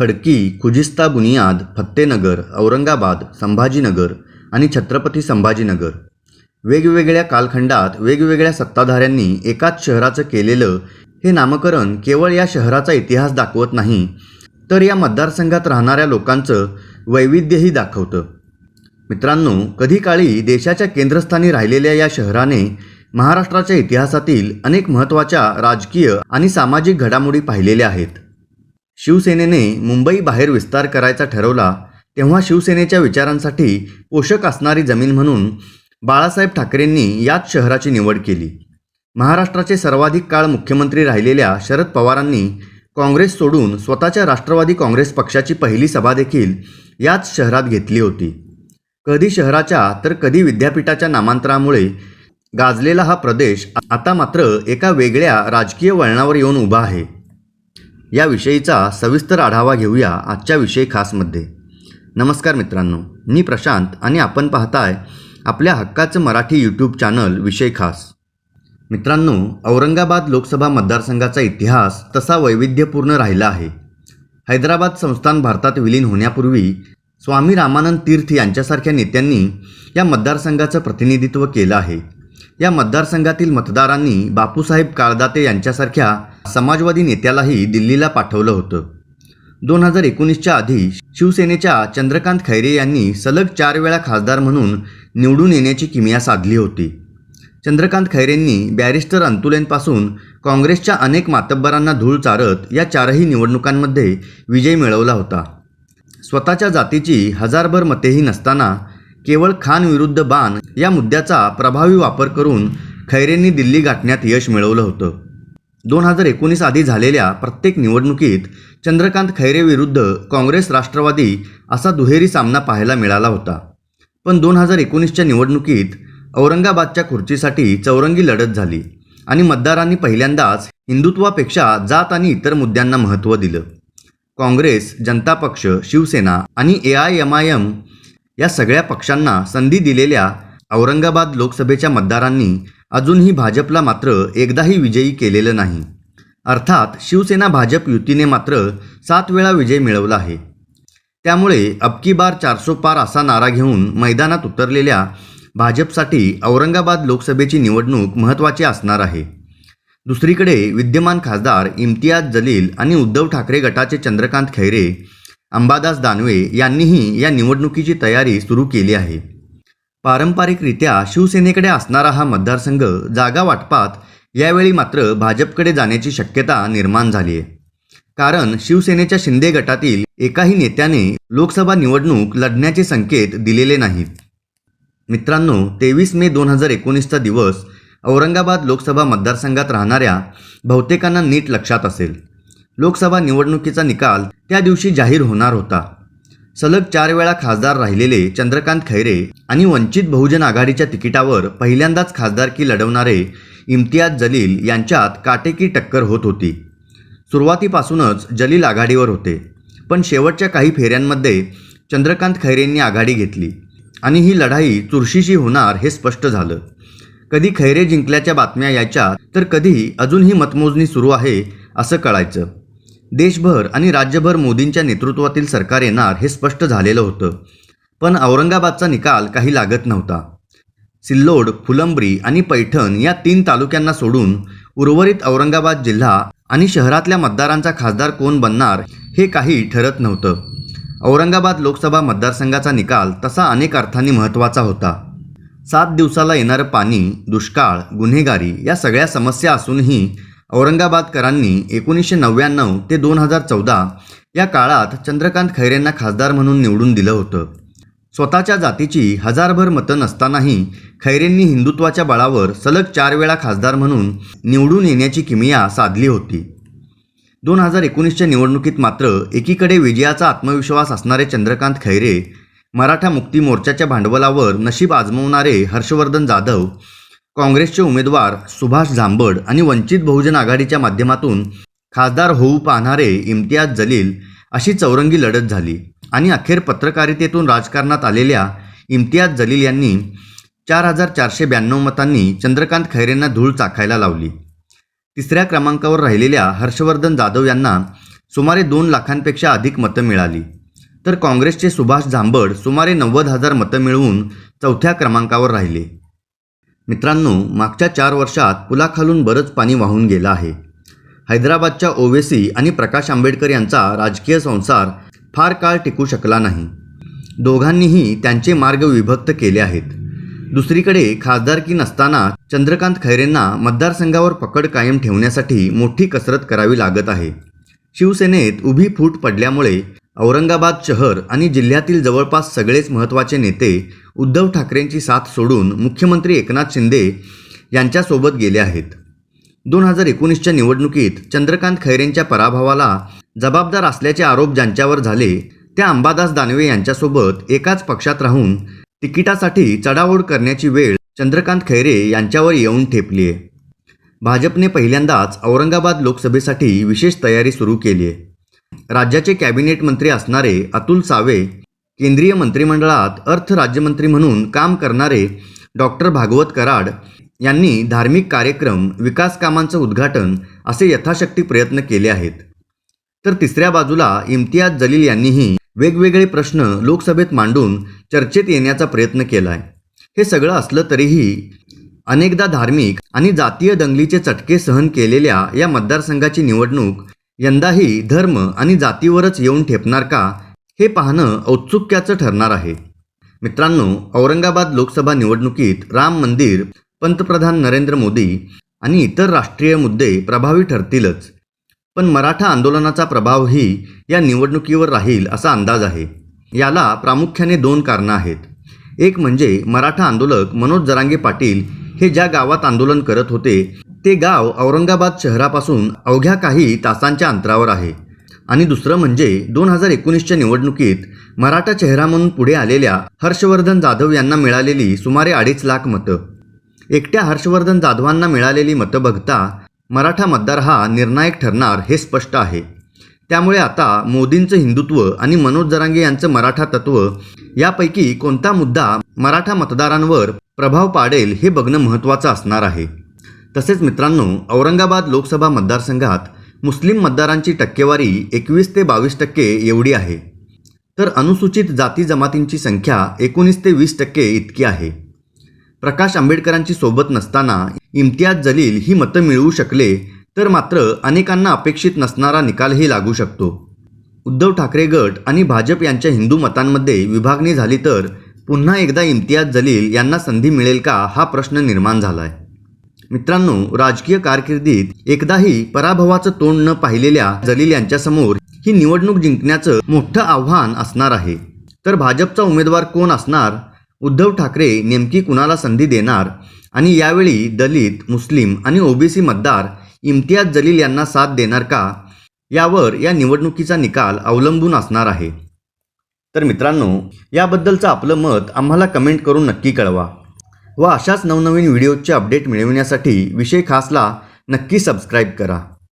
खडकी खुजिस्ता बुनियाद फत्तेनगर औरंगाबाद संभाजीनगर आणि छत्रपती संभाजीनगर. वेगवेगळ्या कालखंडात वेगवेगळ्या सत्ताधाऱ्यांनी एकाच शहराचं केलेलं हे नामकरण केवळ या शहराचा इतिहास दाखवत नाही तर या मतदारसंघात राहणाऱ्या लोकांचं वैविध्यही दाखवतं. मित्रांनो कधी काळी देशाच्या केंद्रस्थानी राहिलेल्या या शहराने महाराष्ट्राच्या इतिहासातील अनेक महत्त्वाच्या राजकीय आणि सामाजिक घडामोडी पाहिलेल्या आहेत. शिवसेनेने मुंबई बाहेर विस्तार करायचा ठरवला तेव्हा शिवसेनेच्या विचारांसाठी पोषक असणारी जमीन म्हणून बाळासाहेब ठाकरेंनी याच शहराची निवड केली. महाराष्ट्राचे सर्वाधिक काळ मुख्यमंत्री राहिलेल्या शरद पवारांनी काँग्रेस सोडून स्वतःच्या राष्ट्रवादी काँग्रेस पक्षाची पहिली सभा देखील याच शहरात घेतली होती. कधी शहराच्या तर कधी विद्यापीठाच्या नामांतरामुळे गाजलेला हा प्रदेश आता मात्र एका वेगळ्या राजकीय वळणावर येऊन उभा आहे. याविषयीचा सविस्तर आढावा घेऊया आजच्या विषय खासमध्ये. नमस्कार मित्रांनो मी प्रशांत आणि आपण पाहताय आपल्या हक्काचं मराठी यूट्यूब चॅनल विषय खास. मित्रांनो औरंगाबाद लोकसभा मतदारसंघाचा इतिहास तसा वैविध्यपूर्ण राहिला आहे. हैदराबाद संस्थान भारतात विलीन होण्यापूर्वी स्वामी रामानंद तीर्थ यांच्यासारख्या नेत्यांनी या मतदारसंघाचं प्रतिनिधित्व केलं आहे. या मतदारसंघातील मतदारांनी बापूसाहेब काळदाते यांच्यासारख्या समाजवादी नेत्यालाही दिल्लीला पाठवलं होतं. दोन हजार एकोणीसच्या आधी शिवसेनेच्या चंद्रकांत खैरे यांनी सलग चार वेळा खासदार म्हणून निवडून येण्याची किमया साधली होती. चंद्रकांत खैरेंनी बॅरिस्टर अंतुलेंपासून काँग्रेसच्या अनेक मातब्बरांना धूळ चारत या चारही निवडणुकांमध्ये विजय मिळवला होता. स्वतःच्या जातीची हजारभर मतेही नसताना केवळ खान विरुद्ध बाण या मुद्द्याचा प्रभावी वापर करून खैरेंनी दिल्ली गाठण्यात यश मिळवलं होतं. दोन हजार एकोणीस आधी झालेल्या प्रत्येक निवडणुकीत चंद्रकांत खैरे विरुद्ध काँग्रेस राष्ट्रवादी असा दुहेरी सामना पाहायला मिळाला होता. पण दोन हजार एकोणीसच्या निवडणुकीत औरंगाबादच्या खुर्चीसाठी चौरंगी लढत झाली आणि मतदारांनी पहिल्यांदाच हिंदुत्वापेक्षा जात आणि इतर मुद्द्यांना महत्त्व दिलं. काँग्रेस जनता पक्ष शिवसेना आणि A I M I M या सगळ्या पक्षांना संधी दिलेल्या औरंगाबाद लोकसभेच्या मतदारांनी अजूनही भाजपला मात्र एकदाही विजयी केलेलं नाही. अर्थात शिवसेना भाजप युतीने मात्र सात वेळा विजय मिळवला आहे. त्यामुळे अबकी बार चारसो पार असा नारा घेऊन मैदानात उतरलेल्या भाजपसाठी औरंगाबाद लोकसभेची निवडणूक महत्त्वाची असणार आहे. दुसरीकडे विद्यमान खासदार इम्तियाज जलील आणि उद्धव ठाकरे गटाचे चंद्रकांत खैरे अंबादास दानवे यांनीही या निवडणुकीची तयारी सुरू केली आहे. पारंपरिकरित्या शिवसेनेकडे असणारा हा मतदारसंघ जागा वाटपात यावेळी मात्र भाजपकडे जाण्याची शक्यता निर्माण झाली आहे. कारण शिवसेनेच्या शिंदे गटातील एकाही नेत्याने लोकसभा निवडणूक लढण्याचे संकेत दिलेले नाहीत. मित्रांनो तेवीस मे दोन हजार एकोणीसचा दिवस औरंगाबाद लोकसभा मतदारसंघात राहणाऱ्या बहुतेकांना नीट लक्षात असेल. लोकसभा निवडणुकीचा निकाल त्या दिवशी जाहीर होणार होता. सलग चार वेळा खासदार राहिलेले चंद्रकांत खैरे आणि वंचित बहुजन आघाडीच्या तिकिटावर पहिल्यांदाच खासदारकी लढवणारे इम्तियाज जलील यांच्यात काटेकी टक्कर होत होती. सुरुवातीपासूनच जलील आघाडीवर होते पण शेवटच्या काही फेऱ्यांमध्ये चंद्रकांत खैरेंनी आघाडी घेतली आणि ही लढाई चुरशीशी होणार हे स्पष्ट झालं. कधी खैरे जिंकल्याच्या बातम्या यायच्या तर कधी अजूनही मतमोजणी सुरू आहे असं कळायचं. देशभर आणि राज्यभर मोदींच्या नेतृत्वातील सरकार येणार हे स्पष्ट झालेलं होतं. पण औरंगाबादचा निकाल काही लागत नव्हता. सिल्लोड फुलंब्री आणि पैठण या तीन तालुक्यांना सोडून उर्वरित औरंगाबाद जिल्हा आणि शहरातल्या मतदारांचा खासदार कोण बनणार हे काही ठरत नव्हतं. औरंगाबाद लोकसभा मतदारसंघाचा निकाल तसा अनेक अर्थांनी महत्त्वाचा होता. सात दिवसाला येणारं पाणी दुष्काळ गुन्हेगारी या सगळ्या समस्या असूनही औरंगाबादकरांनी एकोणीसशे नव्याण्णव ते दोन हजार चौदा या काळात चंद्रकांत खैरेंना खासदार म्हणून निवडून दिलं होतं. स्वतःच्या जातीची हजारभर मतं नसतानाही खैरेंनी हिंदुत्वाच्या बळावर सलग चार वेळा खासदार म्हणून निवडून येण्याची किमिया साधली होती. दोन हजार एकोणीसच्या निवडणुकीत मात्र एकीकडे विजयाचा आत्मविश्वास असणारे चंद्रकांत खैरे मराठा मुक्ती मोर्चाच्या भांडवलावर नशीब आजमवणारे हर्षवर्धन जाधव काँग्रेसचे उमेदवार सुभाष झांबड आणि वंचित बहुजन आघाडीच्या माध्यमातून खासदार होऊ पाहणारे इम्तियाज जलील अशी चौरंगी लढत झाली. आणि अखेर पत्रकारितेतून राजकारणात आलेल्या इम्तियाज जलील यांनी चार हजार चारशे ब्याण्णव मतांनी चंद्रकांत खैरेंना धूळ चाखायला लावली. तिसऱ्या क्रमांकावर राहिलेल्या हर्षवर्धन जाधव यांना सुमारे दोन लाखांपेक्षा अधिक मतं मिळाली. तर काँग्रेसचे सुभाष झांबड सुमारे नव्वद हजार मतं मिळवून चौथ्या क्रमांकावर राहिले. मित्रांनो मागच्या चार वर्षात पुलाखालून बरंच पाणी वाहून गेलं आहे. हैदराबादच्या ओवेसी आणि प्रकाश आंबेडकर यांचा राजकीय संसार फार काळ टिकू शकला नाही. दोघांनीही त्यांचे मार्ग विभक्त केले आहेत. दुसरीकडे खासदारकी नसताना चंद्रकांत खैरेंना मतदारसंघावर पकड कायम ठेवण्यासाठी मोठी कसरत करावी लागत आहे. शिवसेनेत उभी फूट पडल्यामुळे औरंगाबाद शहर आणि जिल्ह्यातील जवळपास सगळेच महत्त्वाचे नेते उद्धव ठाकरेंची साथ सोडून मुख्यमंत्री एकनाथ शिंदे यांच्यासोबत गेले आहेत. दोन हजार एकोणीसच्या निवडणुकीत चंद्रकांत खैरेंच्या पराभवाला जबाबदार असल्याचे आरोप ज्यांच्यावर झाले त्या अंबादास दानवे यांच्यासोबत एकाच पक्षात राहून तिकिटासाठी चढाओढ करण्याची वेळ चंद्रकांत खैरे यांच्यावर येऊन ठेपली आहे भाजपने पहिल्यांदाच औरंगाबाद लोकसभेसाठी विशेष तयारी सुरू केली आहे राज्याचे कॅबिनेट मंत्री असणारे अतुल सावे केंद्रीय मंत्रिमंडळात अर्थ राज्यमंत्री म्हणून काम करणारे डॉक्टर भागवत कराड यांनी धार्मिक कार्यक्रम विकास कामांचं उद्घाटन असे यथाशक्ती प्रयत्न केले आहेत. तर तिसऱ्या बाजूला इम्तियाज जलील यांनीही वेगवेगळे प्रश्न लोकसभेत मांडून चर्चेत येण्याचा प्रयत्न केला आहे हे सगळं असलं तरीही अनेकदा धार्मिक आणि जातीय दंगलीचे चटके सहन केलेल्या या मतदारसंघाची निवडणूक यंदाही धर्म आणि जातीवरच येऊन ठेपणार का हे पाहणं औत्सुक्याचं ठरणार आहे. मित्रांनो औरंगाबाद लोकसभा निवडणुकीत राम मंदिर पंतप्रधान नरेंद्र मोदी आणि इतर राष्ट्रीय मुद्दे प्रभावी ठरतीलच. पण मराठा आंदोलनाचा प्रभावही या निवडणुकीवर राहील असा अंदाज आहे. याला प्रामुख्याने दोन कारणं आहेत. एक म्हणजे मराठा आंदोलक मनोज जरांगे पाटील हे ज्या गावात आंदोलन करत होते ते गाव औरंगाबाद शहरापासून अवघ्या काही तासांच्या अंतरावर आहे. आणि दुसरं म्हणजे दोन हजार एकोणीसच्या निवडणुकीत मराठा चेहरा म्हणून पुढे आलेल्या हर्षवर्धन जाधव यांना मिळालेली सुमारे अडीच लाख मतं. एकट्या हर्षवर्धन जाधवांना मिळालेली मतं बघता मराठा मतदार हा निर्णायक ठरणार हे स्पष्ट आहे. त्यामुळे आता मोदींचं हिंदुत्व आणि मनोज जरांगे यांचं मराठा तत्व यापैकी कोणता मुद्दा मराठा मतदारांवर प्रभाव पाडेल हे बघणं महत्त्वाचं असणार आहे. तसेच मित्रांनो औरंगाबाद लोकसभा मतदारसंघात मुस्लिम मतदारांची टक्केवारी एकवीस ते बावीस टक्के एवढी आहे. तर अनुसूचित जाती जमातींची संख्या एकोणीस ते वीस टक्के इतकी आहे. प्रकाश आंबेडकरांची सोबत नसताना इम्तियाज जलील ही मतं मिळवू शकले तर मात्र अनेकांना अपेक्षित नसणारा निकालही लागू शकतो. उद्धव ठाकरे गट आणि भाजप यांच्या हिंदू मतांमध्ये विभागणी झाली तर पुन्हा एकदा इम्तियाज जलील यांना संधी मिळेल का हा प्रश्न निर्माण झाला आहे मित्रांनो राजकीय कारकिर्दीत एकदाही पराभवाचं तोंड न पाहिलेल्या जलील यांच्यासमोर ही निवडणूक जिंकण्याचं मोठं आव्हान असणार आहे. तर भाजपचा उमेदवार कोण असणार? उद्धव ठाकरे नेमकी कुणाला संधी देणार? आणि यावेळी दलित मुस्लिम आणि ओबीसी मतदार इम्तियाज जलील यांना साथ देणार का? यावर या निवडणुकीचा निकाल अवलंबून असणार आहे. तर मित्रांनो याबद्दलचं आपलं मत आम्हाला कमेंट करून नक्की कळवा. व अशाच नवनवीन व्हिडिओचे अपडेट मिळविण्यासाठी विषय खासला नक्की सबस्क्राईब करा.